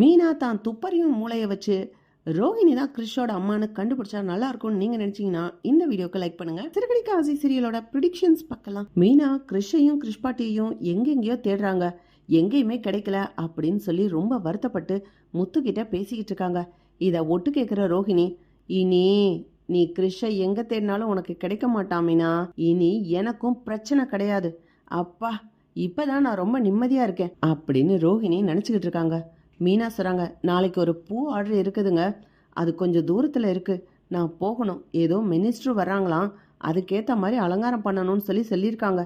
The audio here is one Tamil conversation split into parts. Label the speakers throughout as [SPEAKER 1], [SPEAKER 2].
[SPEAKER 1] மீனா தான் துப்பறியும் மூளையை வச்சு ரோஹிணி தான் கிறிஷோட அம்மான்னு கண்டுபிடிச்சா நல்லா இருக்கும்னு நீங்க நினைச்சீங்கன்னா இந்த வீடியோக்கு லைக் பண்ணுங்க. சிறுகடிக்க காசி சீரியலோட ப்ரிடிக்ஷன்ஸ் பார்க்கலாம். மீனா கிறிஷையும் கிறிஷ்பாட்டியையும் எங்கெங்கேயோ தேடுறாங்க. எங்கேயுமே கிடைக்கல அப்படின்னு சொல்லி ரொம்ப வருத்தப்பட்டு முத்துக்கிட்ட பேசிக்கிட்டு இருக்காங்க. இதை ஒட்டு கேட்குற ரோஹிணி இனி நீ கிறிஷை எங்க தேடினாலும் உனக்கு கிடைக்க மாட்டாமினா இனி எனக்கும் பிரச்சனை கிடையாது. அப்பா இப்பதான் நான் ரொம்ப நிம்மதியா இருக்கேன். அப்படின்னு ரோஹிணி நினைச்சுக்கிட்டு இருக்காங்க. மீனா சொல்கிறாங்க நாளைக்கு ஒரு பூ ஆர்டர் இருக்குதுங்க. அது கொஞ்சம் தூரத்தில் இருக்குது நான் போகணும். ஏதோ மினிஸ்டர் வர்றாங்களாம். அதுக்கேற்ற மாதிரி அலங்காரம் பண்ணணும்னு சொல்லி சொல்லியிருக்காங்க.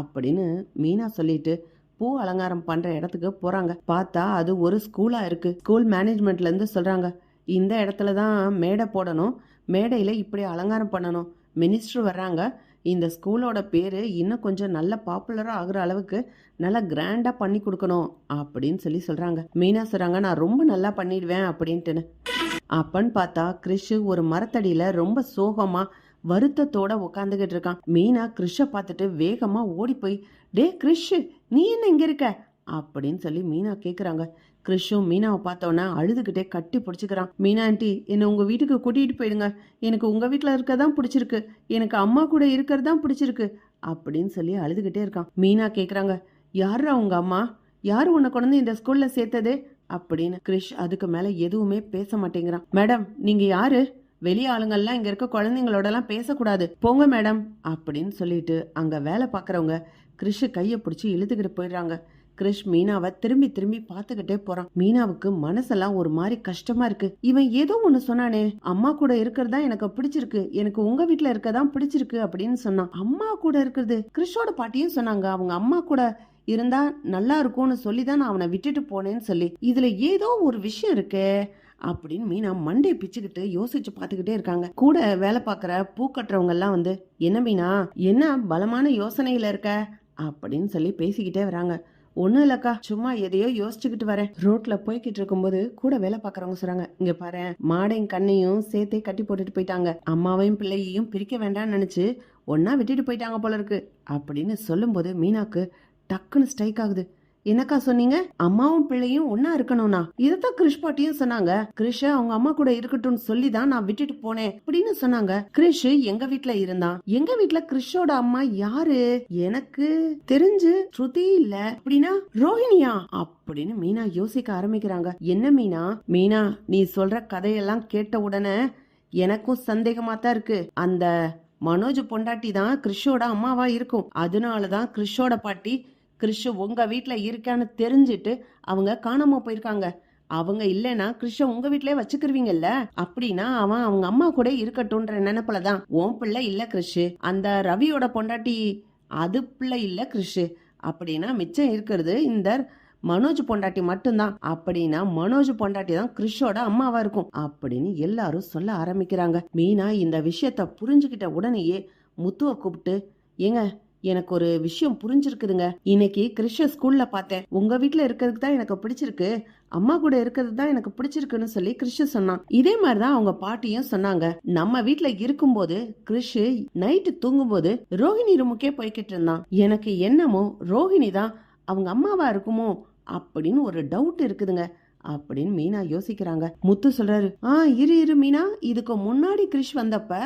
[SPEAKER 1] அப்படின்னு மீனா சொல்லிட்டு பூ அலங்காரம் பண்ணுற இடத்துக்கு போகிறாங்க பார்த்தா அது ஒரு ஸ்கூலாக இருக்குது ஸ்கூல் மேனேஜ்மெண்ட்லேருந்து சொல்கிறாங்க இந்த இடத்துல தான் மேடை போடணும். மேடையில் இப்படி அலங்காரம் பண்ணணும். மினிஸ்டர் வர்றாங்க. இந்த ஸ்கூலோட பேர் இன்னும் கொஞ்சம் நல்ல பாப்புலராக ஆகுற அளவுக்கு நல்லா கிராண்டாக பண்ணி கொடுக்கணும் அப்படின்னு சொல்லி சொல்கிறாங்க மீனா சொல்கிறாங்க நான் ரொம்ப நல்லா பண்ணிடுவேன் அப்படின்ட்டுன்னு. அப்பன்னு பார்த்தா கிறிஷு ஒரு மரத்தடியில் ரொம்ப சோகமாக வருத்தத்தோட உட்காந்துக்கிட்டு இருக்கான். மீனா கிறிஷை பார்த்துட்டு வேகமாக ஓடி போய் டே கிறிஷ் நீ என்ன இங்கே இருக்க? அப்படின்னு சொல்லி மீனா கேட்குறாங்க கிறிஷும் மீனாவை பார்த்தோன்னே அழுதுகிட்டே கட்டி பிடிச்சிக்கிறான். மீனா ஆண்டி என்னை உங்கள் வீட்டுக்கு கூட்டிகிட்டு போயிடுங்க. எனக்கு உங்கள் வீட்டில் இருக்க தான் பிடிச்சிருக்கு. எனக்கு அம்மா கூட இருக்கிறது தான் பிடிச்சிருக்கு. அப்படின்னு சொல்லி அழுதுகிட்டே இருக்கான். மீனா கேட்குறாங்க யாரா உங்கள் அம்மா? யார் உன்னை கொண்டு இந்த ஸ்கூலில் சேர்த்ததே? அப்படின்னு கிரிஷ் அதுக்கு மேலே எதுவுமே பேச மாட்டேங்கிறான். மேடம் நீங்கள் யாரு? வெளி ஆளுங்கள்லாம் இங்கே இருக்க குழந்தைங்களோடலாம் பேசக்கூடாது. போங்க மேடம். அப்படின்னு சொல்லிட்டு அங்கே வேலை பார்க்குறவங்க கிறிஷ் கையை பிடிச்சி இழுத்துக்கிட்டு போயிடுறாங்க. கிறிஷ் மீனாவை திரும்பி திரும்பி பார்த்துக்கிட்டே போறான். மீனாவுக்கு மனசெல்லாம் ஒரு மாதிரி கஷ்டமா இருக்கு. இவன் ஏதோ ஒண்ணு சொன்னானே அம்மா கூட இருக்கிறதா எனக்கு பிடிச்சிருக்கு. எனக்கு உங்க வீட்டுல இருக்கதான் பிடிச்சிருக்கு அப்படின்னு சொன்னான். அம்மா கூட இருக்கிறது கிறிஷோட பாட்டியும் சொன்னாங்க. அவங்க அம்மா கூட இருந்தா நல்லா இருக்கும்னு சொல்லி தான் நான் அவனை விட்டுட்டு போனேன்னு சொல்லி. இதுல ஏதோ ஒரு விஷயம் இருக்கே அப்படின்னு மீனா மண்டையை பிச்சுக்கிட்டு யோசிச்சு பார்த்துக்கிட்டே இருக்காங்க. கூட வேலை பார்க்குற பூ கட்டுறவங்க எல்லாம் வந்து என்ன மீனா என்ன பலமான யோசனையில இருக்க? அப்படின்னு சொல்லி பேசிக்கிட்டே வராங்க. ஒன்றும் இல்லக்கா. சும்மா எதையோ யோசிச்சுக்கிட்டு வரேன். ரோட்ல போய்கிட்டு இருக்கும்போது கூட வேலை பார்க்குறவங்க சொல்றாங்க இங்க பாரு மாடையும் கண்ணையும் சேர்த்தே கட்டி போட்டுட்டு போயிட்டாங்க. அம்மாவையும் பிள்ளையையும் பிரிக்க வேண்டாம்னு நினைச்சு ஒன்னா விட்டுட்டு போயிட்டாங்க போல இருக்கு. அப்படின்னு சொல்லும்போது மீனாக்கு டக்குன்னு ஸ்ட்ரைக் ஆகுது. என்னக்கா சொன்னீங்க? அம்மாவும் பிள்ளையும் ஒன்னா இருக்கணும்னா? இதத்தான் கிரிஷ் பாட்டியும் சொன்னாங்க. கிரிஷ அவங்க அம்மா கூட இருக்கட்டும்னு சொல்லி தான் நான் விட்டுட்டு போனேன் அப்படின்னு சொன்னாங்க. கிரிஷ் எங்க வீட்ல இருந்தான். எங்க வீட்ல கிரிஷோட அம்மா யாரு? எனக்கு தெரிஞ்சு ஸ்ருதி இல்ல. அப்படின்னா ரோஹிணியா? அப்படின்னு மீனா யோசிக்க ஆரம்பிக்கிறாங்க. என்ன மீனா? மீனா நீ சொல்ற கதையெல்லாம் கேட்ட உடனே எனக்கும் சந்தேகமா தான் இருக்கு. அந்த மனோஜ் பொண்டாட்டி தான் கிறிஷோட அம்மாவா இருக்கும். அதனாலதான் கிறிஷோட பாட்டி கிறிஷு உங்கள் வீட்டில் இருக்கான்னு தெரிஞ்சுட்டு அவங்க காணாமல் போயிருக்காங்க. அவங்க இல்லைன்னா கிறிஷ உங்க வீட்லயே வச்சுக்கிருவீங்கல்ல? அப்படின்னா அவன் அவங்க அம்மா கூட இருக்கட்டும்ன்ற நினைப்புல தான். உன் பிள்ளை இல்ல கிறிஷ் அந்த ரவியோட பொண்டாட்டி அது பிள்ளை இல்ல கிறிஷ் அப்படின்னா மிச்சம் இருக்கிறது இந்த மனோஜ் பொண்டாட்டி மட்டும்தான். அப்படின்னா மனோஜ் பொண்டாட்டி தான் கிறிஷோட அம்மாவா இருக்கும். அப்படின்னு எல்லாரும் சொல்ல ஆரம்பிக்கிறாங்க. மீனா இந்த விஷயத்த புரிஞ்சுக்கிட்ட உடனேயே முத்துவை கூப்பிட்டு ஏங்க எனக்கு ஒரு விஷயம் புரிஞ்சிருக்குதுங்க. இன்னைக்கு கிறிஷ ஸ்கூல்ல பார்த்தேன். உங்க வீட்டுல இருக்கிறதுக்கு தான் எனக்கு பிடிச்சிருக்கு. அம்மா கூட இருக்கிறது தான் எனக்கு பிடிச்சிருக்குன்னு சொல்லி கிறிஷ் சொன்னான். இதே மாதிரிதான் அவங்க பாட்டியும் சொன்னாங்க. நம்ம வீட்ல இருக்கும்போது கிறிஷ் நைட்டு தூங்கும்போது ரோஹிணி ரூமுக்கே போய்கிட்டு இருந்தான். எனக்கு என்னமோ ரோஹிணி தான் அவங்க அம்மாவா இருக்குமோ அப்படின்னு ஒரு டவுட் இருக்குதுங்க. அப்படின்னு மீனா யோசிக்கிறாங்க. முத்து சொல்றாரு ஆ இரு இரு மீனா. இதுக்கு முன்னாடி கிரிஷ் வந்தப்ப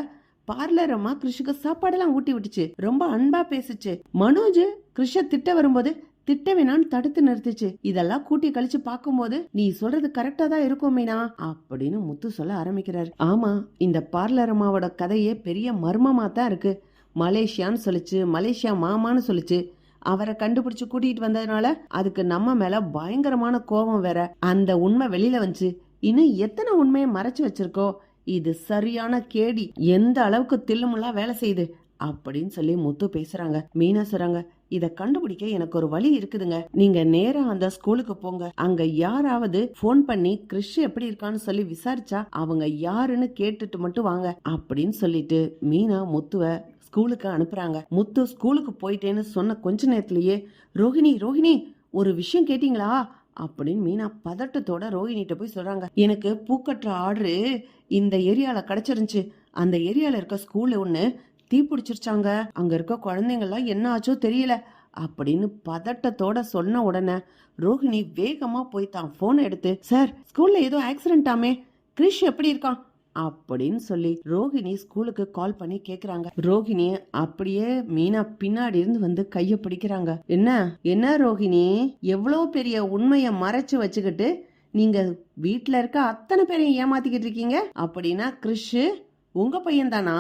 [SPEAKER 1] பார்லர் அம்மா கிருஷிக்கு சாப்பாடெல்லாம் ஊட்டி விட்டுச்சு. ரொம்ப அன்பா பேசுச்சு. மனோஜ் கிருஷ திட்ட வரும்போது திட்டவேனான்னு தடுத்து நிறுத்துச்சு. இதெல்லாம் கூட்டி கழிச்சு பார்க்கும்போது நீ சொல்றது கரெக்டா தான் இருக்கும் மீனா அப்படின்னு முத்து சொல்ல ஆரம்பிக்கிறாரு. ஆமா இந்த பார்லர் அம்மாவோட கதையே பெரிய மர்மமா தான் இருக்கு. மலேசியான்னு சொல்லிச்சு மலேசியா மாமான்னு சொல்லிச்சு. அவரை கண்டுபிடிச்சு கூட்டிட்டு வந்ததுனால அதுக்கு நம்ம மேல பயங்கரமான கோபம் வேற. அந்த உண்மை வெளியில வந்துச்சு. இன்னும் எத்தனை உண்மையை மறைச்சு வச்சிருக்கோ? இது சரியான கேடி. எந்த அளவுக்கு தில்லுமுல்லா வேலை செய்யுது? அப்படின்னு சொல்லி முத்து பேசுறாங்க. மீனா சொல்றாங்க இத கண்டுபிடிக்க எனக்கு ஒரு வழி இருக்குதுங்க. நீங்க நேரா அந்த ஸ்கூலுக்கு போங்க. அங்க யாராவது ஃபோன் பண்ணி கிறிஷ் எப்படி இருக்கான்னு சொல்லி விசாரிச்சா அவங்க யாருன்னு கேட்டுட்டு மட்டும் வாங்க. அப்படின்னு சொல்லிட்டு மீனா முத்துவ ஸ்கூலுக்கு அனுப்புறாங்க. முத்து ஸ்கூலுக்கு போயிட்டேன்னு சொன்ன கொஞ்ச நேரத்திலேயே ரோஹிணி ரோஹிணி ஒரு விஷயம் கேட்டீங்களா? அப்படின்னு மீனா பதட்டத்தோட ரோஹிணிட்ட போய் சொல்றாங்க. எனக்கு பூக்கட்டுற ஆர்டரு இந்த ஏரியால கிடைச்சிருந்துச்சு. அந்த ஏரியால இருக்க ஸ்கூல்ல ஒண்ணு தீ பிடிச்சிருச்சாங்க. அங்க இருக்க குழந்தைங்கள்லாம் என்ன ஆச்சோ தெரியல அப்படின்னு பதட்டத்தோட சொன்ன உடனே ரோஹிணி வேகமா போய் தான் போனை எடுத்து சார் ஸ்கூல்ல ஏதோ ஆக்சிடென்ட்டாமே கிரிஷ் எப்படி இருக்கான்? அப்படின்னு சொல்லி ரோஹிணி ஸ்கூலுக்கு கால் பண்ணி கேக்குறாங்க. ரோஹிணி அப்படியே மீனா பின்னாடி இருந்து வந்து கைய பிடிக்கிறாங்க. என்ன? என்ன ரோஹிணி? எவ்வளோ பெரிய உண்மையை மறைச்சு வச்சுக்கிட்டு நீங்க வீட்டுல இருக்க அத்தனை பேரையும் ஏமாத்திக்கிட்டு இருக்கீங்க? அப்படின்னா கிறிஷ் உங்க பையன் தானா?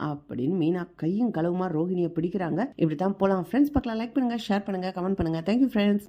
[SPEAKER 1] அப்படின்னு மீனா கையும் களவுமா ரோஹிணியை பிடிக்கிறாங்க. இப்படி தான் போலாம். ஃப்ரெண்ட்ஸ் பக்கம் லைக் பண்ணுங்க ஷேர் பண்ணுங்க கமெண்ட் பண்ணுங்க. Thank you friends